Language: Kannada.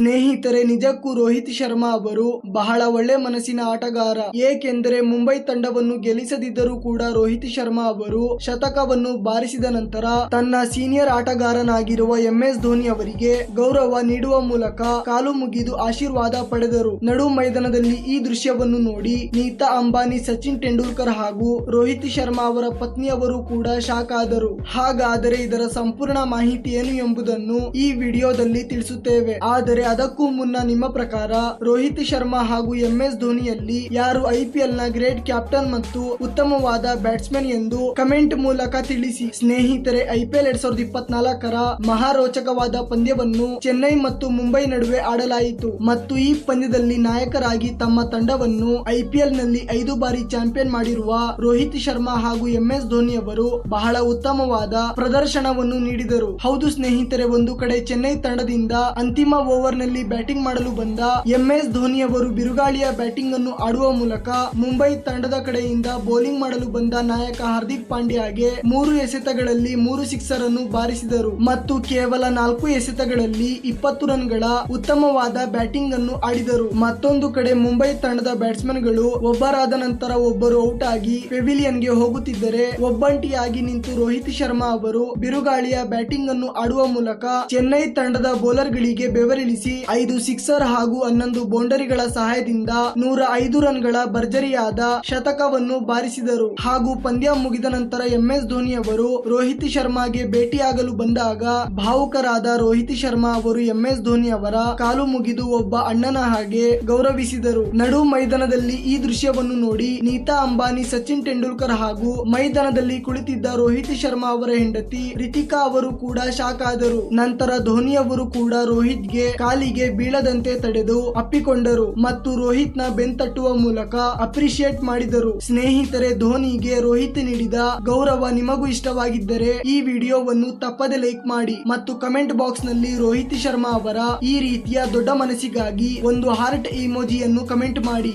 ಸ್ನೇಹಿತರೆ, ನಿಜಕ್ಕೂ ರೋಹಿತ್ ಶರ್ಮಾ ಅವರು ಬಹಳ ಒಳ್ಳೆ ಮನಸ್ಸಿನ ಆಟಗಾರ. ಏಕೆಂದರೆ ಮುಂಬೈ ತಂಡವನ್ನು ಗೆಲ್ಲಿಸದಿದ್ದರೂ ಕೂಡ ರೋಹಿತ್ ಶರ್ಮಾ ಅವರು ಶತಕವನ್ನು ಬಾರಿಸಿದ ನಂತರ ತನ್ನ ಸೀನಿಯರ್ ಆಟಗಾರನಾಗಿರುವ ಎಂ ಎಸ್ ಧೋನಿ ಅವರಿಗೆ ಗೌರವ ನೀಡುವ ಮೂಲಕ ಕಾಲು ಮುಗಿದು ಆಶೀರ್ವಾದ ಪಡೆದರು. ನಡು ಮೈದಾನದಲ್ಲಿ ಈ ದೃಶ್ಯವನ್ನು ನೋಡಿ ನೀತಾ ಅಂಬಾನಿ, ಸಚಿನ್ ತೆಂಡೂಲ್ಕರ್ ಹಾಗೂ ರೋಹಿತ್ ಶರ್ಮಾ ಅವರ ಪತ್ನಿಯವರು ಕೂಡ ಶಾಕ್ ಆದರು. ಹಾಗಾದರೆ ಇದರ ಸಂಪೂರ್ಣ ಮಾಹಿತಿ ಏನು ಎಂಬುದನ್ನು ಈ ವಿಡಿಯೋದಲ್ಲಿ ತಿಳಿಸುತ್ತೇವೆ. ಆದರೆ ಅದಕ್ಕೂ ಮುನ್ನ ನಿಮ್ಮ ಪ್ರಕಾರ ರೋಹಿತ್ ಶರ್ಮಾ ಹಾಗೂ ಎಂ ಎಸ್ ಧೋನಿಯಲ್ಲಿ ಯಾರು ಐಪಿಎಲ್ನ ಗ್ರೇಟ್ ಕ್ಯಾಪ್ಟನ್ ಮತ್ತು ಉತ್ತಮವಾದ ಬ್ಯಾಟ್ಸ್ಮನ್ ಎಂದು ಕಮೆಂಟ್ ಮೂಲಕ ತಿಳಿಸಿ, ಸ್ನೇಹಿತರೆ ಐಪಿಎಲ್ ಎರಡ್ ಸಾವಿರದ ಇಪ್ಪತ್ನಾಲ್ಕರ ಮಹಾರೋಚಕವಾದ ಪಂದ್ಯವನ್ನು ಚೆನ್ನೈ ಮತ್ತು ಮುಂಬೈ ನಡುವೆ ಆಡಲಾಯಿತು ಮತ್ತು ಈ ಪಂದ್ಯದಲ್ಲಿ ನಾಯಕರಾಗಿ ತಮ್ಮ ತಂಡವನ್ನು ಐಪಿಎಲ್ನಲ್ಲಿ ಐದು ಬಾರಿ ಚಾಂಪಿಯನ್ ಮಾಡಿರುವ ರೋಹಿತ್ ಶರ್ಮಾ ಹಾಗೂ ಎಂ ಎಸ್ ಧೋನಿ ಅವರು ಬಹಳ ಉತ್ತಮವಾದ ಪ್ರದರ್ಶನವನ್ನು ನೀಡಿದರು. ಹೌದು ಸ್ನೇಹಿತರೆ, ಒಂದು ಕಡೆ ಚೆನ್ನೈ ತಂಡದಿಂದ ಅಂತಿಮ ಓವರ್ ನಲ್ಲಿ ಬ್ಯಾಟಿಂಗ್ ಮಾಡಲು ಬಂದ ಎಂ ಎಸ್ ಧೋನಿ ಅವರು ಬಿರುಗಾಳಿಯ ಬ್ಯಾಟಿಂಗ್ ಅನ್ನು ಆಡುವ ಮೂಲಕ ಮುಂಬೈ ತಂಡದ ಕಡೆಯಿಂದ ಬೌಲಿಂಗ್ ಮಾಡಲು ಬಂದ ನಾಯಕ ಹಾರ್ದಿಕ್ ಪಾಂಡ್ಯಾಗೆ ಮೂರು ಎಸೆತಗಳಲ್ಲಿ ಮೂರು ಸಿಕ್ಸರ್ ಅನ್ನು ಬಾರಿಸಿದರು. ಮತ್ತು ಕೇವಲ ನಾಲ್ಕು ಎಸೆತಗಳಲ್ಲಿ ಇಪ್ಪತ್ತು ರನ್ಗಳ ಉತ್ತಮವಾದ ಬ್ಯಾಟಿಂಗ್ ಅನ್ನು ಆಡಿದರು. ಮತ್ತೊಂದು ಕಡೆ ಮುಂಬೈ ತಂಡದ ಬ್ಯಾಟ್ಸ್ಮನ್ಗಳು ಒಬ್ಬರಾದ ನಂತರ ಒಬ್ಬರು ಔಟ್ ಆಗಿ ಪೆವಿಲಿಯನ್ಗೆ ಹೋಗುತ್ತಿದ್ದರೆ ಒಬ್ಬಂಟಿಯಾಗಿ ನಿಂತು ರೋಹಿತ್ ಶರ್ಮಾ ಅವರು ಬಿರುಗಾಳಿಯ ಬ್ಯಾಟಿಂಗ್ ಅನ್ನು ಆಡುವ ಮೂಲಕ ಚೆನ್ನೈ ತಂಡದ ಬೌಲರ್ ಗಳಿಗೆ ಬೆವರಿಳಿಸಿ ಐದು ಸಿಕ್ಸರ್ ಹಾಗೂ ಹನ್ನೊಂದು ಬೌಂಡರಿಗಳ ಸಹಾಯದಿಂದ ನೂರ ಐದು ರನ್ಗಳ ಭರ್ಜರಿಯಾದ ಶತಕವನ್ನು ಬಾರಿಸಿದರು. ಹಾಗೂ ಪಂದ್ಯ ಮುಗಿದ ನಂತರ ಎಂಎಸ್ ಧೋನಿ ಅವರು ರೋಹಿತ್ ಶರ್ಮಾಗೆ ಭೇಟಿಯಾಗಲು ಬಂದಾಗ ಭಾವುಕರಾದ ರೋಹಿತ್ ಶರ್ಮಾ ಅವರು ಎಂಎಸ್ ಧೋನಿ ಅವರ ಕಾಲು ಮುಗಿದು ಒಬ್ಬ ಅಣ್ಣನ ಹಾಗೆ ಗೌರವಿಸಿದರು. ನಡು ಮೈದಾನದಲ್ಲಿ ಈ ದೃಶ್ಯವನ್ನು ನೋಡಿ ನೀತಾ ಅಂಬಾನಿ, ಸಚಿನ್ ತೆಂಡೂಲ್ಕರ್ ಹಾಗೂ ಮೈದಾನದಲ್ಲಿ ಕುಳಿತಿದ್ದ ರೋಹಿತ್ ಶರ್ಮಾ ಅವರ ಹೆಂಡತಿ ರಿತಿಕಾ ಅವರು ಕೂಡ ಶಾಕ್ ಆದರು. ನಂತರ ಧೋನಿ ಅವರು ಕೂಡ ರೋಹಿತ್ಗೆ ಕಾಲಿಗೆ ಬೀಳದಂತೆ ತಡೆದು ಅಪ್ಪಿಕೊಂಡರು ಮತ್ತು ರೋಹಿತ್ನ ಬೆಂತಟ್ಟುವ ಮೂಲಕ ಅಪ್ರಿಶಿಯೇಟ್ ಮಾಡಿದರು. ಸ್ನೇಹಿತರೆ, ಧೋನಿಗೆ ರೋಹಿತ್ ನೀಡಿದ ಗೌರವ ನಿಮಗೂ ಇಷ್ಟವಾಗಿದ್ದರೆ ಈ ವಿಡಿಯೋವನ್ನು ತಪ್ಪದೆ ಲೈಕ್ ಮಾಡಿ ಮತ್ತು ಕಮೆಂಟ್ ಬಾಕ್ಸ್ನಲ್ಲಿ ರೋಹಿತ್ ಶರ್ಮಾ ಅವರ ಈ ರೀತಿಯ ದೊಡ್ಡ ಮನಸ್ಸಿಗಾಗಿ ಒಂದು ಹಾರ್ಟ್ ಇಮೋಜಿಯನ್ನು ಕಮೆಂಟ್ ಮಾಡಿ.